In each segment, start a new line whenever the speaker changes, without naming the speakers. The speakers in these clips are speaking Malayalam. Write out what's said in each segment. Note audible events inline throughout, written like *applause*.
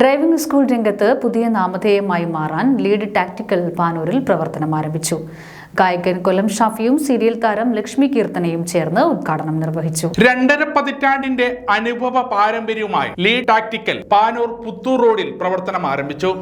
ഡ്രൈവിംഗ് സ്കൂൾ രംഗത്ത് പുതിയ നാമധേയമായി മാറാൻ ലീഡ് ടാക്ടിക്കൽ പാനൂരിൽ പ്രവർത്തനം ആരംഭിച്ചു. ഗായകൻ കൊല്ലം ഷാഫിയും സീരിയൽ താരം ലക്ഷ്മി കീർത്തനയും ചേർന്ന് ഉദ്ഘാടനം നിർവഹിച്ചു.
രണ്ടര പതിറ്റാണ്ടിന്റെ അനുഭവ പാരമ്പര്യവുമായി ലീഡ് ടാക്ടിക്കൽ പാനൂർ പുത്തൂർ റോഡിൽ പ്രവർത്തനം ആരംഭിച്ചു.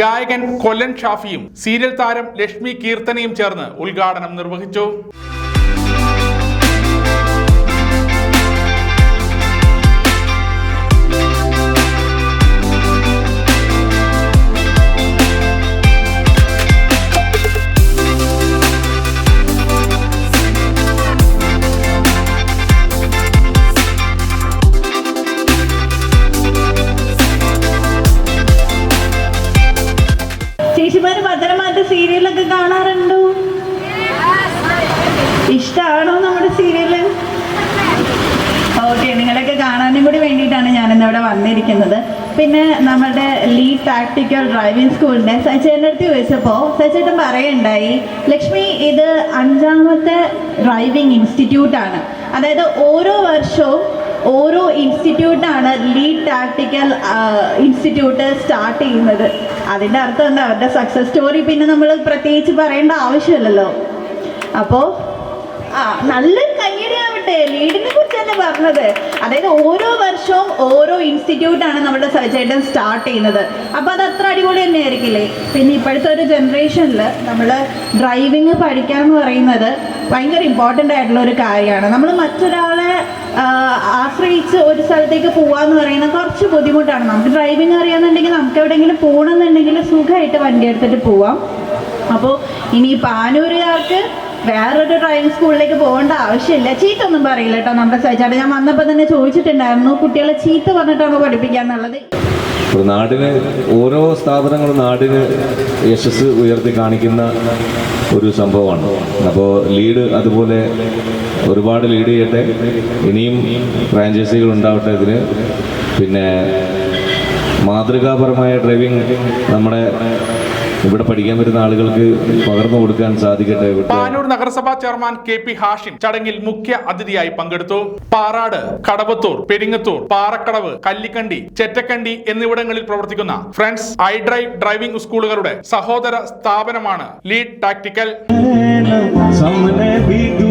ഗായകൻ കൊല്ലൻ ഷാഫിയും സീരിയൽ താരം ലക്ഷ്മി കീർത്തനയും ചേർന്ന് ഉദ്ഘാടനം നിർവഹിച്ചു.
ചേച്ചിമാര് ഭദ്രമാറ്റ സീരിയലൊക്കെ കാണാറുണ്ടോ? ഇഷ്ടമാണോ നമ്മുടെ സീരിയൽ? ഓക്കെ നിങ്ങളൊക്കെ കാണാനും കൂടി വേണ്ടിയിട്ടാണ് ഞാനിന്ന് ഇവിടെ വന്നിരിക്കുന്നത്. പിന്നെ നമ്മുടെ ലീഡ് ടാക്ടിക്കൽ ഡ്രൈവിംഗ് സ്കൂളിന്റെ സച്ചേട്ടന്റെ അടുത്ത് ചോദിച്ചപ്പോൾ സച്ചേട്ടൻ പറയുണ്ടായി ലക്ഷ്മി ഇത് അഞ്ചാമത്തെ ഡ്രൈവിംഗ് ഇൻസ്റ്റിറ്റ്യൂട്ടാണ് അതായത് ഓരോ വർഷവും ഓരോ ഇൻസ്റ്റിറ്റ്യൂട്ടാണ് ലീഡ് ടാക്ടിക്കൽ ഇൻസ്റ്റിറ്റ്യൂട്ട് സ്റ്റാർട്ട് ചെയ്യുന്നത്. അതിന്റെ അർത്ഥം എന്താ? അവരുടെ സക്സസ് സ്റ്റോറി പിന്നെ നമ്മൾ പ്രത്യേകിച്ച് പറയേണ്ട ആവശ്യമില്ലല്ലോ. അപ്പോൾ ആ നല്ലൊരു കയ്യടി ആവട്ടെ. ലീഡിനെ തന്നെ പറഞ്ഞത്. അതായത് ഓരോ വർഷവും ഓരോ ഇൻസ്റ്റിറ്റ്യൂട്ട് ആണ് നമ്മുടെ സജേട്ടൻ സ്റ്റാർട്ട് ചെയ്യുന്നത്. അപ്പോൾ അത് അത്ര അടിപൊളി തന്നെ ആയിരിക്കില്ലേ പിന്നെ ഇപ്പോഴത്തെ ഒരു ജനറേഷനിൽ നമ്മൾ ഡ്രൈവിംഗ് പഠിക്കുക എന്ന് പറയുന്നത് ഭയങ്കര ഇമ്പോർട്ടന്റ് ആയിട്ടുള്ള ഒരു കാര്യമാണ്. നമ്മൾ മറ്റൊരാളെ ആശ്രയിച്ച് ഒരു സ്ഥലത്തേക്ക് പോവാന്ന് പറയുന്നത് കുറച്ച് ബുദ്ധിമുട്ടാണ്. നമുക്ക് ഡ്രൈവിംഗ് അറിയാന്നുണ്ടെങ്കിൽ നമുക്ക് എവിടെയെങ്കിലും പോകണമെന്നുണ്ടെങ്കിൽ സുഖമായിട്ട് വണ്ടി എടുത്തിട്ട് പോവാം. അപ്പോൾ ഇനി പാനൂരുകാർക്ക് വേറൊരു ഡ്രൈവിംഗ് സ്കൂളിലേക്ക് പോകേണ്ട ആവശ്യമില്ല. ചീത്ത ഒന്നും പറയില്ല കേട്ടോ നമ്മുടെ സഹിച്ചാട്ട് ഞാൻ വന്നപ്പോൾ തന്നെ ചോദിച്ചിട്ടുണ്ടായിരുന്നു കുട്ടികളെ ചീത്ത പറഞ്ഞിട്ടാണോ പഠിപ്പിക്കാന്നുള്ളത്.
ഒരു നാടിന് ഓരോ സ്ഥാപനങ്ങളും നാടിന് യശസ് ഉയർത്തി കാണിക്കുന്ന ഒരു സംഭവമാണ്. അപ്പോൾ ലീഡ് അതുപോലെ ഒരുപാട് ലീഡ് ചെയ്യട്ടെ. ഇനിയും ഫ്രാഞ്ചൈസികൾ ഉണ്ടാവട്ടെ ഇതിന്. പിന്നെ മാതൃകാപരമായ ഡ്രൈവിംഗ് നമ്മുടെ ഇവിടെ പഠിക്കാൻ വരുന്ന ആളുകൾക്ക് പകർന്നു കൊടുക്കാൻ സാധിക്കട്ടെ
പാനൂർ നഗരസഭാ ചെയർമാൻ കെ പി ഹാഷിം ചടങ്ങിൽ മുഖ്യ അതിഥിയായി പങ്കെടുത്തു. പാറാട് കടവത്തൂർ പെരിങ്ങത്തൂർ പാറക്കടവ് കല്ലിക്കണ്ടി ചെറ്റക്കണ്ടി എന്നിവിടങ്ങളിൽ പ്രവർത്തിക്കുന്ന ഫ്രണ്ട്സ് ഐ ഡ്രൈവ് ഡ്രൈവിംഗ് സ്കൂളുകളുടെ സഹോദര സ്ഥാപനമാണ് ലീഡ് ടാക്ടിക്കൽ.
ഭീ തൂ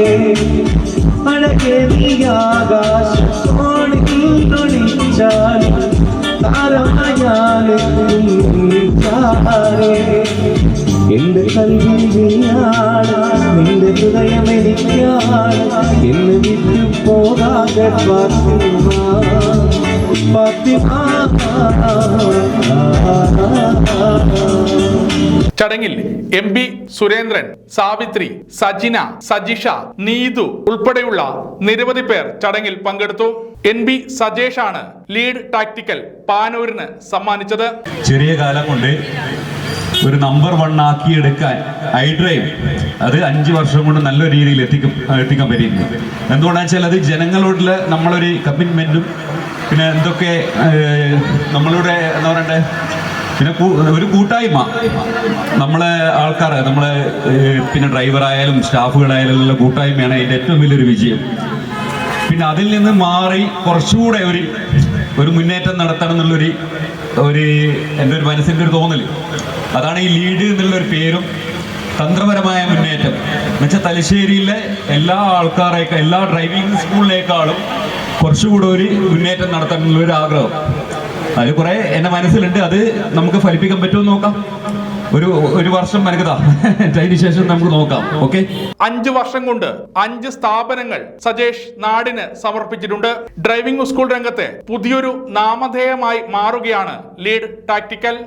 എന്റെ നീയാണ് നിന്റെ ഹൃദയം എനിക്കാണ് എന്ന് വിട്ടു പോകാതെ
ചടങ്ങിൽ എം പി സുരേന്ദ്രൻ സാവിത്രി സജിന സജിഷ നീതു ഉൾപ്പെടെയുള്ള നിരവധി പേർ ചടങ്ങിൽ പങ്കെടുത്തു. എൻ ബി സജേഷാണ് ലീഡ് ടാക്ടിക്കൽ പാനൂരിന് സമ്മാനിച്ചത്.
ചെറിയ കാലം കൊണ്ട് ഒരു നമ്പർ വൺ ആക്കി എടുക്കാൻ ഐ ഡ്രൈവ് അത് അഞ്ച് വർഷം കൊണ്ട് നല്ല രീതിയിൽ എത്തിക്കും എത്തിക്കാൻ പറ്റിയിട്ടുണ്ട്. എന്തുകൊണ്ടാണെന്ന് വെച്ചാൽ അത് ജനങ്ങളോടുള്ള നമ്മളൊരു കമ്മിറ്റ്മെന്റും പിന്നെ എന്തൊക്കെ നമ്മളുടെ എന്താ പറയണ്ടേ? പിന്നെ ഒരു കൂട്ടായ്മ. നമ്മളെ ആൾക്കാർ നമ്മളെ പിന്നെ ഡ്രൈവറായാലും സ്റ്റാഫുകളായാലും ഉള്ള കൂട്ടായ്മയാണ് അതിന്റെ ഏറ്റവും വലിയൊരു വിജയം. പിന്നെ അതിൽ നിന്ന് മാറി കുറച്ചുകൂടെ ഒരു ഒരു മുന്നേറ്റം നടത്തണം എന്നുള്ളൊരു ഒരു എന്റെ ഒരു മനസ്സിന്റെ ഒരു തോന്നൽ അതാണ് ഈ ലീഡ് എന്നുള്ളൊരു പേരും തന്ത്രപരമായ മുന്നേറ്റം. എന്നുവെച്ചാൽ തലശ്ശേരിയിലെ എല്ലാ ആൾക്കാരേക്കാൾ എല്ലാ ഡ്രൈവിംഗ് സ്കൂളിനേക്കാളും കുറച്ചുകൂടെ ഒരു മുന്നേറ്റം നടത്താനുള്ള ഒരു ആഗ്രഹം. അതിൽ കുറെ എന്റെ മനസ്സിലുണ്ട്. അത് നമുക്ക് ഫലിപ്പിക്കാൻ പറ്റുമോ നോക്കാം. ഒരു ഒരു വർഷം *laughs* അതിന് ശേഷം നമുക്ക് നോക്കാം ഓക്കെ?
അഞ്ച് വർഷം കൊണ്ട് അഞ്ച് സ്ഥാപനങ്ങൾ സജേഷ് നാടിന് സമർപ്പിച്ചിട്ടുണ്ട്. ഡ്രൈവിംഗ് സ്കൂൾ രംഗത്തെ പുതിയൊരു നാമധേയമായി മാറുകയാണ് ലീഡ് ടാക്ടിക്കൽ.